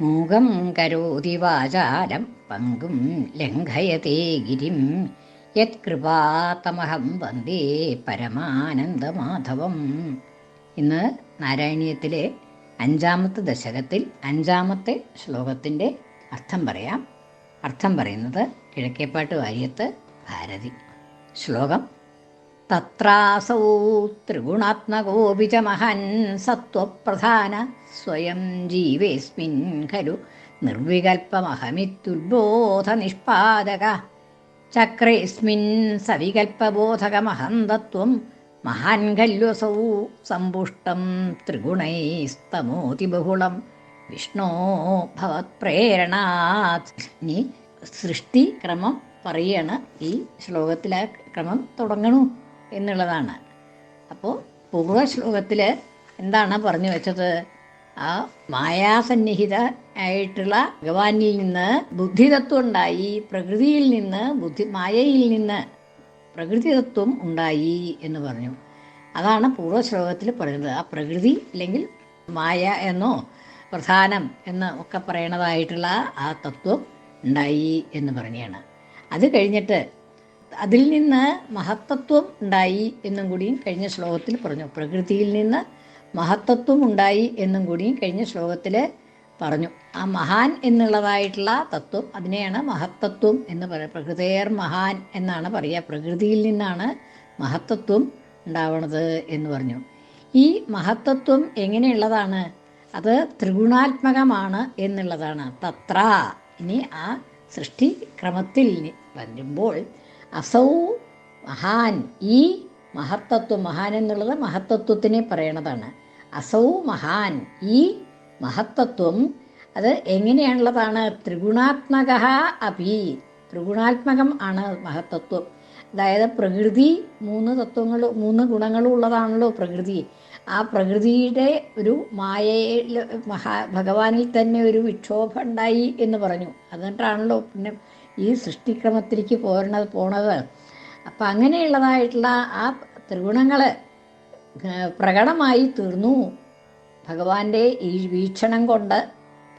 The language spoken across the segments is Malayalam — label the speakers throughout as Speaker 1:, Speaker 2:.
Speaker 1: മൂകം കരോതി വാചാരം പങ്കും ലംഘയത്തെ ഗിരിം. യത്കൃപാതമഹം വന്ദേ പരമാനന്ദമാധവം. ഇന്ന് നാരായണീയത്തിലെ അഞ്ചാമത്തെ ദശകത്തിൽ അഞ്ചാമത്തെ ശ്ലോകത്തിന്റെ അർത്ഥം പറയാം. അർത്ഥം പറയുന്നത് കിഴക്കേപ്പാട്ട് വാര്യത്ത് ഭാരതി. ശ്ലോകം തത്രാസൗ ത്രിഗുണാത്മകോപി ച മഹൻ സത്വപ്രധാന സ്വയം ജീവേസ്മിൻ ഖലു നിർവികൽപ്പമഹമിത്യുദ്ബോധനിഷ്പാദക ചക്രേസ്മിൻ സവികൽപ്പബോധകമഹം തത്വം മഹാൻ ഖല്വസൗ സമ്പുഷ്ടം ത്രിഗുണൈസ്തമോതി ബഹുളം വിഷ്ണോ ഭവത്പ്രേരണാത്. ഇനി സൃഷ്ടി ക്രമം പറയാണ് ഈ ശ്ലോകത്തിലെ ക്രമം തുടങ്ങണു. എന്നുള്ളതാണ്. അപ്പോൾ പൂർവ ശ്ലോകത്തിൽ എന്താണ് പറഞ്ഞു വെച്ചത്? ആ മായാസന്നിഹിത ആയിട്ടുള്ള ഭഗവാനിൽ നിന്ന് ബുദ്ധിതത്വം ഉണ്ടായി പ്രകൃതിയിൽ നിന്ന് ബുദ്ധി മായയിൽ നിന്ന് പ്രകൃതിതത്വം ഉണ്ടായി എന്ന് പറഞ്ഞു. അതാണ് പൂർവ ശ്ലോകത്തിൽ പറയുന്നത്. ആ പ്രകൃതി അല്ലെങ്കിൽ മായ എന്നോ പ്രധാനം എന്ന് ഒക്കെ പറയണതായിട്ടുള്ള ആ തത്വം ഉണ്ടായി എന്ന് പറഞ്ഞാണ്. അത് കഴിഞ്ഞിട്ട് അതിൽ നിന്ന് മഹത്തത്വം ഉണ്ടായി എന്നും കൂടിയും കഴിഞ്ഞ ശ്ലോകത്തിൽ പറഞ്ഞു. പ്രകൃതിയിൽ നിന്ന് മഹത്തത്വം ഉണ്ടായി എന്നും കൂടിയും കഴിഞ്ഞ ശ്ലോകത്തിൽ പറഞ്ഞു. ആ മഹാൻ എന്നുള്ളതായിട്ടുള്ള തത്വം അതിനെയാണ് മഹത്തത്വം എന്ന് പറയുക. പ്രകൃതിയർ മഹാൻ എന്നാണ് പറയുക. പ്രകൃതിയിൽ നിന്നാണ് മഹത്തത്വം ഉണ്ടാവണത് എന്ന് പറഞ്ഞു. ഈ മഹത്തത്വം എങ്ങനെയുള്ളതാണ്? അത് ത്രിഗുണാത്മകമാണ് എന്നുള്ളതാണ്. തത്ര. ഇനി ആ സൃഷ്ടിക്രമത്തിൽ വരുമ്പോൾ അസൗ മഹാൻ. ഈ മഹത്തത്വം മഹാൻ എന്നുള്ളത് മഹത്തത്വത്തിനെ പറയണതാണ്. അസൗ മഹാൻ. ഈ മഹത്തത്വം അത് എങ്ങനെയാണുള്ളതാണ്? ത്രിഗുണാത്മക അഭി. ത്രിഗുണാത്മകം ആണ് മഹത്തത്വം അതായത് പ്രകൃതി മൂന്ന് തത്വങ്ങൾ മൂന്ന് ഗുണങ്ങളും ഉള്ളതാണല്ലോ പ്രകൃതി. ആ പ്രകൃതിയുടെ ഒരു മായയിൽ മഹാ ഭഗവാനിൽ തന്നെ ഒരു വിക്ഷോഭം ഉണ്ടായി എന്ന് പറഞ്ഞു. അതുകൊണ്ടാണല്ലോ പിന്നെ ഈ സൃഷ്ടിക്രമത്തിലേക്ക് പോരണത് പോണത്. അപ്പം അങ്ങനെയുള്ളതായിട്ടുള്ള ആ ത്രിഗുണങ്ങൾ പ്രകടമായി തീർന്നു. ഭഗവാന്റെ ഈ വീക്ഷണം കൊണ്ട്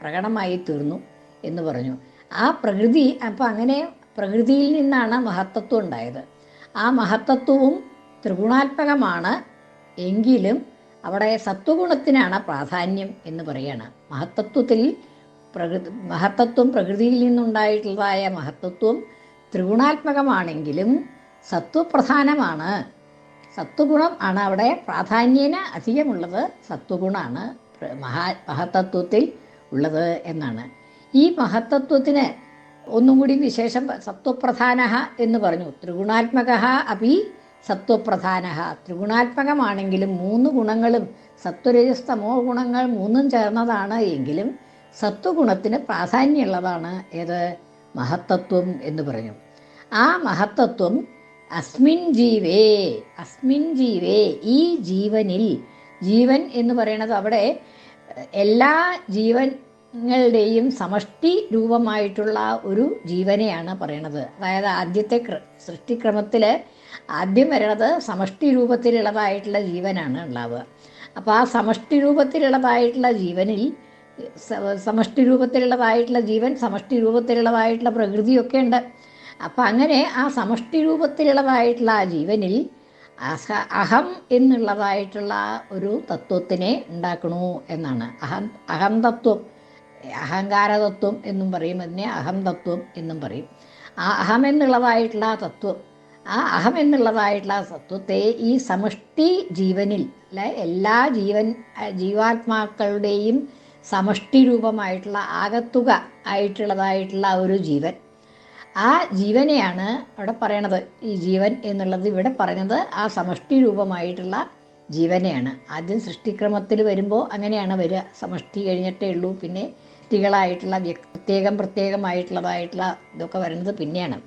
Speaker 1: പ്രകടമായി തീർന്നു എന്ന് പറഞ്ഞു. ആ പ്രകൃതി അപ്പം അങ്ങനെ പ്രകൃതിയിൽ നിന്നാണ് മഹത്തത്വം ഉണ്ടായത്. ആ മഹത്തത്വവും ത്രിഗുണാത്മകമാണ് എങ്കിലും അവിടെ സത്വഗുണത്തിനാണ് പ്രാധാന്യം എന്ന് പറയുകയാണ് മഹത്തത്വത്തിൽ പ്രകൃതി മഹത്തത്വം പ്രകൃതിയിൽ നിന്നുണ്ടായിട്ടുള്ളതായ മഹത്തത്വം ത്രിഗുണാത്മകമാണെങ്കിലും സത്വപ്രധാനമാണ്. സത്വഗുണം ആണ് അവിടെ പ്രാധാന്യേന അധികമുള്ളത്. സത്വഗുണമാണ് മഹാ മഹത്തത്വത്തിൽ ഉള്ളത് എന്നാണ്. ഈ മഹത്തത്വത്തിന് ഒന്നും കൂടി വിശേഷം സത്വപ്രധാന എന്ന് പറഞ്ഞു. ത്രിഗുണാത്മക അപി സത്വപ്രധാന ത്രിഗുണാത്മകമാണെങ്കിലും മൂന്ന് ഗുണങ്ങളും സത്വരജസ്തമോ ഗുണങ്ങൾ മൂന്നും ചേർന്നതാണ് എങ്കിലും സത്വഗുണത്തിന് പ്രാധാന്യമുള്ളതാണ് ഏത്? മഹത്തത്വം എന്ന് പറഞ്ഞു ആ മഹത്തത്വം അസ്മിൻ ജീവേ അസ്മിൻ ജീവേ ഈ ജീവനിൽ. ജീവൻ എന്ന് പറയുന്നത് അവിടെ എല്ലാ ജീവങ്ങളുടെയും സമഷ്ടി രൂപമായിട്ടുള്ള ഒരു ജീവനെയാണ് പറയണത്. അതായത് ആദ്യത്തെ സൃഷ്ടിക്രമത്തിൽ ആദ്യം വരണത് സമഷ്ടി രൂപത്തിലുള്ളതായിട്ടുള്ള ജീവനാണ് ഉണ്ടാവുക. അപ്പോൾ ആ സമഷ്ടി രൂപത്തിലുള്ളതായിട്ടുള്ള ജീവനിൽ സമഷ്ടി രൂപത്തിലുള്ളതായിട്ടുള്ള ജീവൻ സമഷ്ടി രൂപത്തിലുള്ളതായിട്ടുള്ള പ്രകൃതിയൊക്കെ ഉണ്ട്. അപ്പം അങ്ങനെ ആ സമഷ്ടി രൂപത്തിലുള്ളതായിട്ടുള്ള ആ ജീവനിൽ അഹ അഹം എന്നുള്ളതായിട്ടുള്ള ഒരു തത്വത്തിനെ ഉണ്ടാക്കണു എന്നാണ്. അഹം അഹം തത്വം അഹങ്കാരതത്വം എന്നും പറയും. അതിനെ അഹം തത്വം എന്നും പറയും. ആ അഹം എന്നുള്ളതായിട്ടുള്ള ആ തത്വം ആ അഹം എന്നുള്ളതായിട്ടുള്ള ആ തത്വത്തെ ഈ സമഷ്ടി ജീവനിൽ അല്ലെ എല്ലാ ജീവൻ ജീവാത്മാക്കളുടെയും സമഷ്ടി രൂപമായിട്ടുള്ള ആകത്തുക ആയിട്ടുള്ളതായിട്ടുള്ള ഒരു ജീവൻ. ആ ജീവനെയാണ് അവിടെ പറയണത്. ഈ ജീവൻ എന്നുള്ളത് ഇവിടെ പറയുന്നത് ആ സമഷ്ടി രൂപമായിട്ടുള്ള ജീവനെയാണ്. ആദ്യം സൃഷ്ടിക്രമത്തിൽ വരുമ്പോൾ അങ്ങനെയാണ് വരിക. സമഷ്ടി കഴിഞ്ഞിട്ടേ ഉള്ളൂ. പിന്നെ വ്യക്തികളായിട്ടുള്ള പ്രത്യേകം പ്രത്യേകമായിട്ടുള്ളതായിട്ടുള്ള ഇതൊക്കെ വരുന്നത് പിന്നെയാണ്.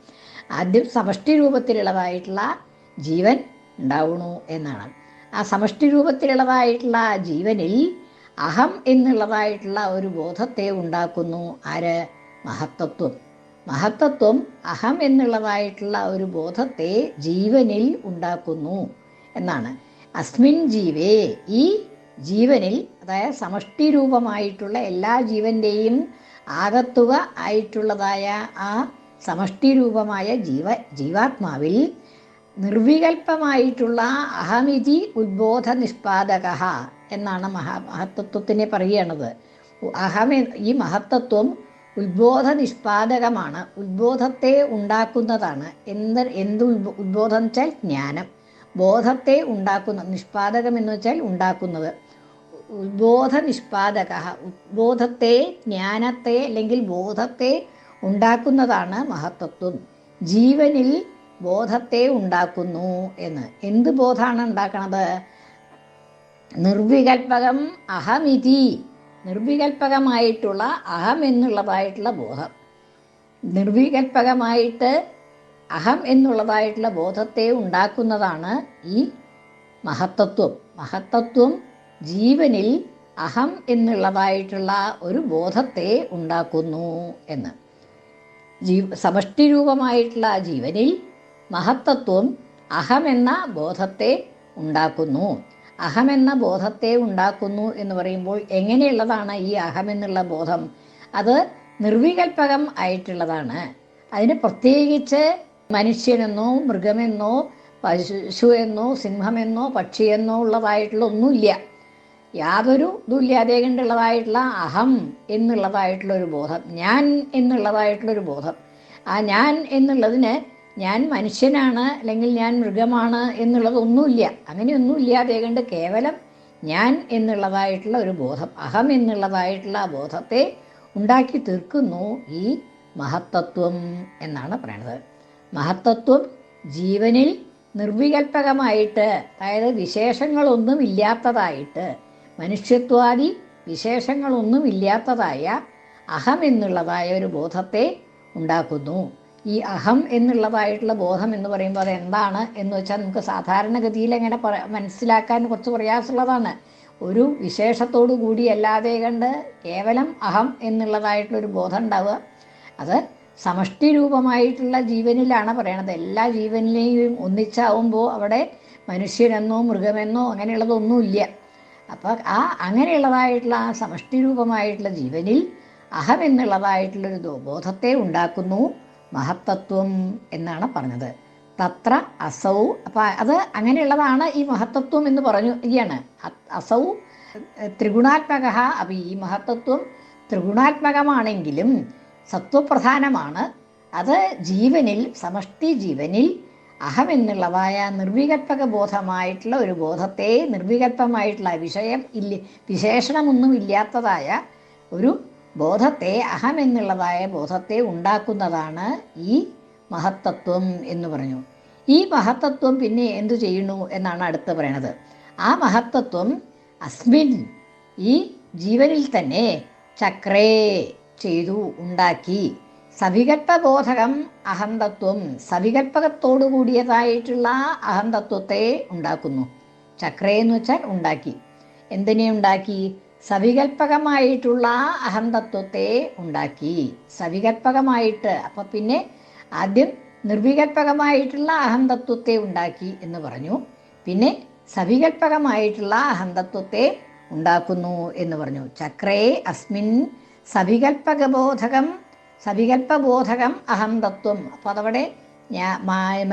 Speaker 1: ആദ്യം സമഷ്ടി രൂപത്തിലുള്ളതായിട്ടുള്ള ജീവൻ ഉണ്ടാവണു എന്നാണ്. ആ സമഷ്ടി രൂപത്തിലുള്ളതായിട്ടുള്ള ജീവനിൽ അഹം എന്നുള്ളതായിട്ടുള്ള ഒരു ബോധത്തെ ഉണ്ടാക്കുന്നു. ആര്? മഹത്തത്വം. മഹത്തത്വം അഹം എന്നുള്ളതായിട്ടുള്ള ഒരു ബോധത്തെ ജീവനിൽ ഉണ്ടാക്കുന്നു എന്നാണ്. അസ്മിൻ ജീവേ ഈ ജീവനിൽ അതായത് സമഷ്ടി രൂപമായിട്ടുള്ള എല്ലാ ജീവന്റെയും ആകത്തുക ആയിട്ടുള്ളതായ ആ സമഷ്ടി രൂപമായ ജീവ ജീവാത്മാവിൽ നിർവികൽപ്പമായിട്ടുള്ള അഹമിതി ഉദ്ബോധ നിഷ്പാദക എന്നാണ് മഹാ മഹത്തത്വത്തിനെ പറയണത് അഹമ ഈ മഹത്തത്വം ഉദ്ബോധ നിഷ്പാദകമാണ്. ഉദ്ബോധത്തെ ഉണ്ടാക്കുന്നതാണ്. എന്ത് എന്ത് ഉദ്ബോ- ഉദ്ബോധം വെച്ചാൽ ജ്ഞാനം. ബോധത്തെ ഉണ്ടാക്കുന്ന നിഷ്പാദകം എന്ന് വെച്ചാൽ ഉണ്ടാക്കുന്നത്. ഉദ്ബോധ നിഷ്പാദക ഉദ്ബോധത്തെ ജ്ഞാനത്തെ അല്ലെങ്കിൽ ബോധത്തെ ഉണ്ടാക്കുന്നതാണ് മഹത്തത്വം ജീവനിൽ ബോധത്തെ ഉണ്ടാക്കുന്നു എന്ന്. എന്ത് ബോധമാണ് ഉണ്ടാക്കണത്? നിർവികൽപകം അഹമിതി. നിർവികൽപകമായിട്ടുള്ള അഹം എന്നുള്ളതായിട്ടുള്ള ബോധം. നിർവികൽപകമായിട്ട് അഹം എന്നുള്ളതായിട്ടുള്ള ബോധത്തെ ഉണ്ടാക്കുന്നതാണ് ഈ മഹത്തത്വം മഹത്തത്വം ജീവനിൽ അഹം എന്നുള്ളതായിട്ടുള്ള ഒരു ബോധത്തെ ഉണ്ടാക്കുന്നു എന്ന്. ജീ സമഷ്ടിരൂപമായിട്ടുള്ള ജീവനിൽ മഹത്തത്വം അഹമെന്ന ബോധത്തെ ഉണ്ടാക്കുന്നു. അഹമെന്ന ബോധത്തെ ഉണ്ടാക്കുന്നു എന്ന് പറയുമ്പോൾ എങ്ങനെയുള്ളതാണ് ഈ അഹമെന്നുള്ള ബോധം? അത് നിർവികൽപകം ആയിട്ടുള്ളതാണ്. അതിന് പ്രത്യേകിച്ച് മനുഷ്യനെന്നോ മൃഗമെന്നോ പശു എന്നോ സിംഹമെന്നോ പക്ഷിയെന്നോ ഉള്ളതായിട്ടുള്ള ഒന്നുമില്ല. യാതൊരു ഇതുമില്ലാതെ കണ്ടുള്ളതായിട്ടുള്ള അഹം എന്നുള്ളതായിട്ടുള്ള ഒരു ബോധം ഞാൻ എന്നുള്ളതായിട്ടുള്ളൊരു ബോധം. ആ ഞാൻ എന്നുള്ളതിന് ഞാൻ മനുഷ്യനാണ് അല്ലെങ്കിൽ ഞാൻ മൃഗമാണ് എന്നുള്ളതൊന്നുമില്ല. അങ്ങനെയൊന്നും ഇല്ലാതെ കണ്ട് കേവലം ഞാൻ എന്നുള്ളതായിട്ടുള്ള ഒരു ബോധം അഹം എന്നുള്ളതായിട്ടുള്ള ആ ബോധത്തെ ഉണ്ടാക്കി തീർക്കുന്നു ഈ മഹത്തത്വം എന്നാണ് പറയുന്നത് മഹത്തത്വം ജീവനിൽ നിർവികൽപകമായിട്ട് അതായത് വിശേഷങ്ങളൊന്നും ഇല്ലാത്തതായിട്ട് മനുഷ്യത്വാദി വിശേഷങ്ങളൊന്നും ഇല്ലാത്തതായ അഹം എന്നുള്ളതായ ഒരു ബോധത്തെ ഉണ്ടാക്കുന്നു. ഈ അഹം എന്നുള്ളതായിട്ടുള്ള ബോധം എന്ന് പറയുമ്പോൾ അത് എന്താണ് എന്ന് വെച്ചാൽ നമുക്ക് സാധാരണഗതിയിൽ എങ്ങനെ മനസ്സിലാക്കാൻ കുറച്ച് പ്രയാസമുള്ളതാണ്. ഒരു വിശേഷത്തോടു കൂടി അല്ലാതെ കണ്ട് കേവലം അഹം എന്നുള്ളതായിട്ടുള്ളൊരു ബോധം ഉണ്ടാവുക. അത് സമഷ്ടി രൂപമായിട്ടുള്ള ജീവനിലാണ് പറയണത്. എല്ലാ ജീവനിലെയും ഒന്നിച്ചാവുമ്പോൾ അവിടെ മനുഷ്യനെന്നോ മൃഗമെന്നോ അങ്ങനെയുള്ളതൊന്നുമില്ല. അപ്പോൾ ആ അങ്ങനെയുള്ളതായിട്ടുള്ള ആ സമഷ്ടി രൂപമായിട്ടുള്ള ജീവനിൽ അഹം എന്നുള്ളതായിട്ടുള്ളൊരു ബോധത്തെ ഉണ്ടാക്കുന്നു. മഹത്തത്വം എന്നാണ് പറഞ്ഞത്. തത്ര അസൗ അപ്പം അത് അങ്ങനെയുള്ളതാണ് ഈ മഹത്തത്വം എന്ന് പറഞ്ഞു ഇയാണ് അസൗ ത്രിഗുണാത്മക അപ്പം ഈ മഹത്തത്വം ത്രിഗുണാത്മകമാണെങ്കിലും സത്വപ്രധാനമാണ്. അത് ജീവനിൽ സമഷ്ടി ജീവനിൽ അഹം എന്നുള്ളതായ നിർവികൽപ്പക ബോധമായിട്ടുള്ള ഒരു ബോധത്തെ നിർവികൽപ്പമായിട്ടുള്ള വിഷയം ഇല്ല വിശേഷണമൊന്നും ഇല്ലാത്തതായ ഒരു ബോധത്തെ അഹം എന്നുള്ളതായ ബോധത്തെ ഉണ്ടാക്കുന്നതാണ് ഈ മഹത്തത്വം എന്ന് പറഞ്ഞു. ഈ മഹത്തത്വം പിന്നെ എന്തു ചെയ്യുന്നു എന്നാണ് അടുത്ത് പറയണത്. ആ മഹത്തത്വം അസ്മിൻ ഈ ജീവനിൽ തന്നെ ചക്രേ ചെയ്തു ഉണ്ടാക്കി. സവികൽപ്പബോധകം അഹന്തത്വം. സവികൽപ്പകത്തോടു കൂടിയതായിട്ടുള്ള അഹന്തത്വത്തെ ഉണ്ടാക്കുന്നു. ചക്രേ എന്ന് വെച്ചാൽ ഉണ്ടാക്കി. എന്തിനെ ഉണ്ടാക്കി? സവികൽപ്പകമായിട്ടുള്ള അഹന്തത്വത്തെ ഉണ്ടാക്കി. സവികൽപ്പകമായിട്ട് അപ്പം പിന്നെ ആദ്യം നിർവികൽപ്പകമായിട്ടുള്ള അഹന്തത്വത്തെ ഉണ്ടാക്കി എന്ന് പറഞ്ഞു. പിന്നെ സവികൽപ്പകമായിട്ടുള്ള അഹന്തത്വത്തെ ഉണ്ടാക്കുന്നു എന്ന് പറഞ്ഞു. ചക്രേ അസ്മിൻ സവികൽപ്പകബോധകം സവികൽപ്പബോധകം അഹന്തത്വം. അപ്പോൾ അതവിടെ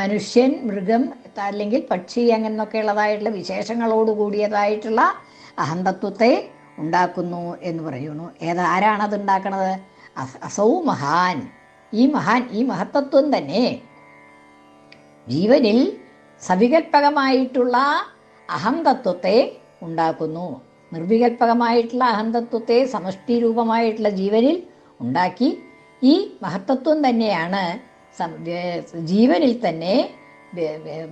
Speaker 1: മനുഷ്യൻ മൃഗം അല്ലെങ്കിൽ പക്ഷി അങ്ങനെയൊക്കെ ഉള്ളതായിട്ടുള്ള വിശേഷങ്ങളോട് കൂടിയതായിട്ടുള്ള അഹന്തത്വത്തെ ഉണ്ടാക്കുന്നു എന്ന് പറയുന്നു. ഏതാ ആരാണത് ഉണ്ടാക്കണത്? അസ- മഹാൻ. ഈ മഹാൻ ഈ മഹത്തത്വം തന്നെ. ജീവനിൽ സവികൽപകമായിട്ടുള്ള അഹന്തത്വത്തെ ഉണ്ടാക്കുന്നു. നിർവികൽപകമായിട്ടുള്ള അഹന്തത്വത്തെ സമഷ്ടി രൂപമായിട്ടുള്ള ജീവനിൽ ഉണ്ടാക്കി ഈ മഹത്തത്വം തന്നെയാണ് ജീവനിൽ തന്നെ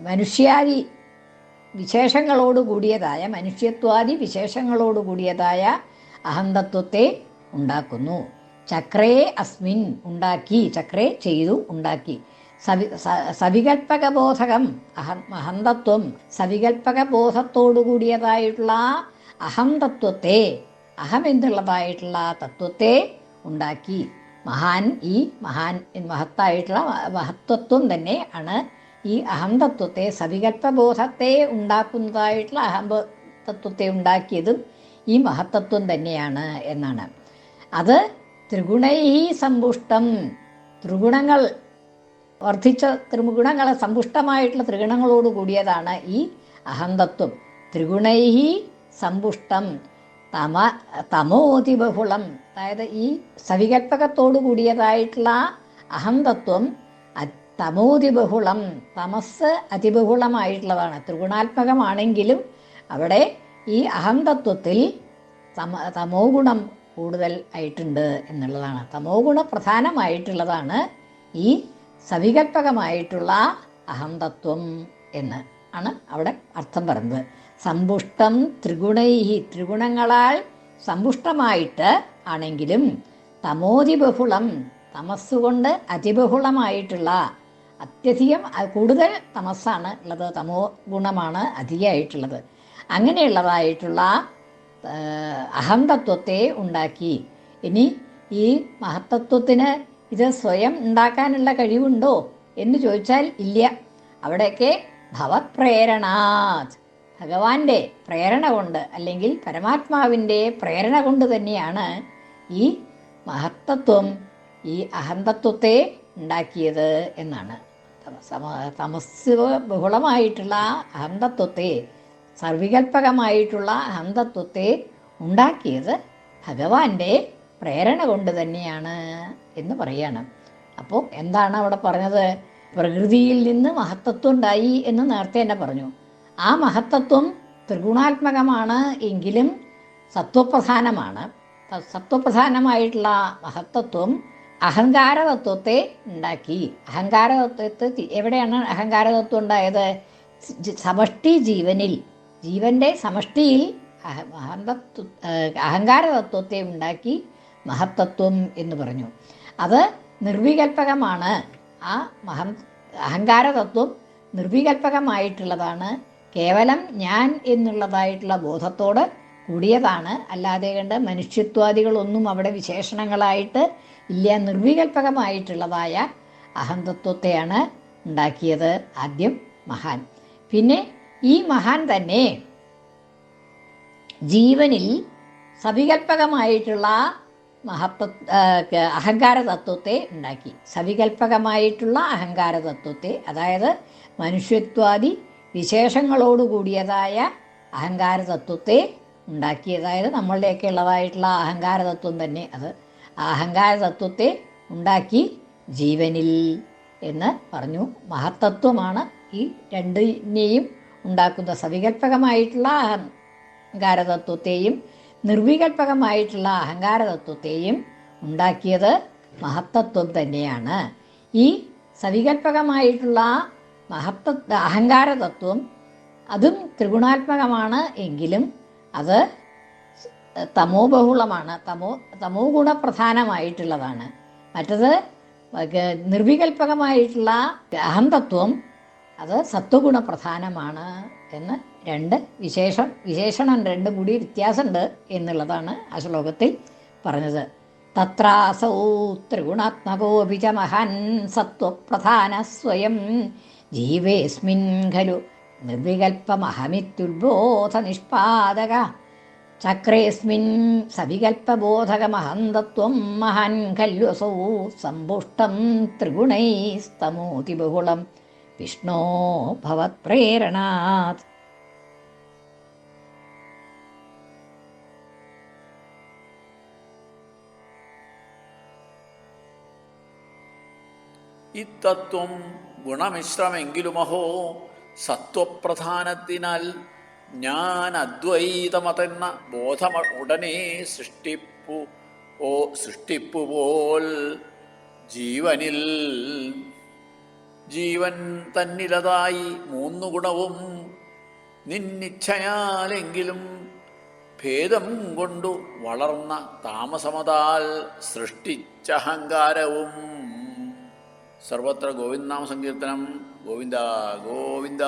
Speaker 1: മനുഷ്യാദി വിശേഷങ്ങളോട് കൂടിയതായ മനുഷ്യത്വാദി വിശേഷങ്ങളോട് കൂടിയതായ അഹന്തത്വത്തെ ഉണ്ടാക്കുന്നു. ചക്രേ അസ്മിൻ ഉണ്ടാക്കി ചക്രേ ചെയ്തു ഉണ്ടാക്കി. സവി സ- സവികൽപ്പക ബോധകം അഹം അഹന്തത്വം സവികൽപ്പക ബോധത്തോടു കൂടിയതായിട്ടുള്ള അഹന്തത്വത്തെ അഹം എന്നുള്ളതായിട്ടുള്ള തത്വത്തെ ഉണ്ടാക്കി. മഹാൻ ഈ മഹാൻ മഹത്തായിട്ടുള്ള മഹത്വത്വം തന്നെ ആണ് ഈ അഹംതത്വത്തെ സവികൽപ്പബോധത്തെ ഉണ്ടാക്കുന്നതായിട്ടുള്ള അഹം തത്വത്തെ ഉണ്ടാക്കിയതും ഈ മഹത്തത്വം തന്നെയാണ് എന്നാണ്. അത് ത്രിഗുണൈ സമ്പുഷ്ടം. ത്രിഗുണങ്ങൾ വർദ്ധിച്ച ത്രിഗുണങ്ങളെ സമ്പുഷ്ടമായിട്ടുള്ള ത്രിഗുണങ്ങളോട് കൂടിയതാണ് ഈ അഹന്തത്വം. ത്രിഗുണൈ സമ്പുഷ്ടം. തമ തമോതി ബഹുളം. അതായത് ഈ സവികൽപ്പകത്തോടു കൂടിയതായിട്ടുള്ള അഹന്തത്വം തമോതിബഹുളം. തമസ് അതിബഹുളമായിട്ടുള്ളതാണ്. ത്രിഗുണാത്മകമാണെങ്കിലും അവിടെ ഈ അഹന്തത്വത്തിൽ തമ തമോ ഗുണം കൂടുതൽ ആയിട്ടുണ്ട് എന്നുള്ളതാണ്. തമോ ഗുണ പ്രധാനമായിട്ടുള്ളതാണ് ഈ സവികല്പകമായിട്ടുള്ള അഹന്തത്വം എന്ന് ആണ് അവിടെ അർത്ഥം പറയുന്നത്. സമ്പുഷ്ടം ത്രിഗുണൈഹി ത്രിഗുണങ്ങളാൽ സമ്പുഷ്ടമായിട്ട് ആണെങ്കിലും തമോതിബഹുളം തമസ്സുകൊണ്ട് അതിബഹുളമായിട്ടുള്ള അത്യധികം കൂടുതൽ തമസ്സാണ് ഉള്ളത്. തമോ ഗുണമാണ് അധികമായിട്ടുള്ളത്. അങ്ങനെയുള്ളതായിട്ടുള്ള അഹന്തത്വത്തെ ഉണ്ടാക്കി. ഇനി ഈ മഹത്തത്വത്തിന് ഇത് സ്വയം ഉണ്ടാക്കാനുള്ള കഴിവുണ്ടോ എന്ന് ചോദിച്ചാൽ ഇല്ല. അവിടെയൊക്കെ ഭവപ്രേരണാത്. ഭഗവാന്റെ പ്രേരണ കൊണ്ട് അല്ലെങ്കിൽ പരമാത്മാവിന്റെ പ്രേരണ കൊണ്ട് തന്നെയാണ് ഈ മഹത്തത്വം ഈ അഹന്തത്വത്തെ ഉണ്ടാക്കിയത് എന്നാണ്. തമസ് ബഹുളമായിട്ടുള്ള അഹന്തത്വത്തെ സർവികൽപകമായിട്ടുള്ള അഹന്തത്വത്തെ ഉണ്ടാക്കിയത് ഭഗവാന്റെ പ്രേരണ കൊണ്ട് തന്നെയാണ് എന്ന് പറയണം. അപ്പോൾ എന്താണ് അവിടെ പറഞ്ഞത്? പ്രകൃതിയിൽ നിന്ന് മഹത്തത്വം ഉണ്ടായി എന്ന് നേരത്തെ തന്നെ പറഞ്ഞു. ആ മഹത്തത്വം ത്രിഗുണാത്മകമാണ് എങ്കിലും സത്വപ്രധാനമാണ്. സത്വപ്രധാനമായിട്ടുള്ള മഹത്തത്വം അഹങ്കാരതത്വത്തെ ഉണ്ടാക്കി. അഹങ്കാരതത്വത്തെ എവിടെയാണ് അഹങ്കാരതത്വം ഉണ്ടായത്? സമഷ്ടി ജീവനിൽ. ജീവന്റെ സമഷ്ടിയിൽ അഹ- അഹന്തത്വ അഹങ്കാരതത്വത്തെ ഉണ്ടാക്കി മഹത്തത്വം എന്ന് പറഞ്ഞു. അത് നിർവികൽപകമാണ് ആ മഹ അഹങ്കാരതത്വം നിർവികൽപകമായിട്ടുള്ളതാണ് കേവലം ഞാൻ എന്നുള്ളതായിട്ടുള്ള ബോധത്തോട് കൂടിയതാണ്. അല്ലാതെ കണ്ട് മനുഷ്യത്വാദികളൊന്നും അവിടെ വിശേഷണങ്ങളായിട്ട് ഇല്ല നിർവികൽപകമായിട്ടുള്ളതായ അഹന്തത്വത്തെയാണ് ഉണ്ടാക്കിയത് ആദ്യം മഹാൻ. പിന്നെ ഈ മഹാൻ തന്നെ ജീവനിൽ സവികൽപകമായിട്ടുള്ള മഹത്വ അഹങ്കാര തത്വത്തെ ഉണ്ടാക്കി. സവികൽപകമായിട്ടുള്ള അഹങ്കാര തത്വത്തെ അതായത് മനുഷ്യത്വാദി വിശേഷങ്ങളോടുകൂടിയതായ അഹങ്കാര തത്വത്തെ ഉണ്ടാക്കി അതായത് നമ്മളുടെയൊക്കെ ഉള്ളതായിട്ടുള്ള അഹങ്കാര തത്വം തന്നെ അത്. അഹങ്കാര തത്വത്തെ ഉണ്ടാക്കി ജീവനിൽ എന്ന് പറഞ്ഞു. മഹത്തത്വമാണ് ഈ രണ്ടിനെയും ഉണ്ടാക്കുന്ന സവികൽപകമായിട്ടുള്ള അഹങ്കാരതത്വത്തെയും നിർവികൽപകമായിട്ടുള്ള അഹങ്കാരതത്വത്തെയും ഉണ്ടാക്കിയത് മഹത്തത്വം തന്നെയാണ്. ഈ സവികൽപകമായിട്ടുള്ള മഹത്വ അഹങ്കാരതത്വം അതും ത്രിഗുണാത്മകമാണ് എങ്കിലും അത് തമോ ബഹുളമാണ്. തമോ തമോ കൂടെ പ്രധാനമായിട്ടുള്ളതാണ്. മറ്റത് വക- നിർവികൽപകമായിട്ടുള്ള അഹന്തത്വം അത് സത്വഗുണ പ്രധാനമാണ് എന്ന് രണ്ട് വിശേഷം വിശേഷണം രണ്ടും കൂടി വ്യത്യാസമുണ്ട് എന്നുള്ളതാണ് ആ ശ്ലോകത്തിൽ പറഞ്ഞത്. തത്രാസൗ ത്രിഗുണാത്മകോപി ച മഹാൻ സത്വപ്രധാന സ്വയം ജീവേസ്മിൻ ഖലു. നിർവികൽപ്പമഹമിത്യുബോധ നിഷ്പാദക ചക്രേസ്മിൻ സവികൽപ്പബോധകമഹന്തത്വം മഹാൻ ഖല്വസൗ സമ്പുഷ്ടം ത്രിഗുണൈസ്തമോതി ബഹുളം വിഷ്ണോ ഭവത്പ്രേരണാത്
Speaker 2: ഇത്തത്വം ഗുണമിശ്രമെങ്കിലുമഹോ സത്വപ്രധാനത്തിനാൽ ഞാൻ അദ്വൈതമതെന്ന ബോധമ ഉടനെ സൃഷ്ടിപ്പു ഓ സൃഷ്ടിപ്പു പോൽ ജീവനിൽ. ജീവൻ തന്നിലതായി മൂന്നു ഗുണവും നിന്നിച്ഛയാലെങ്കിലും ഭേദം കൊണ്ടു വളർന്ന താമസമതാൽ സൃഷ്ടിച്ചഹങ്കാരവും. സർവത്ര ഗോവിന്ദനാമ സങ്കീർത്തനം. ഗോവിന്ദ ഗോവിന്ദ.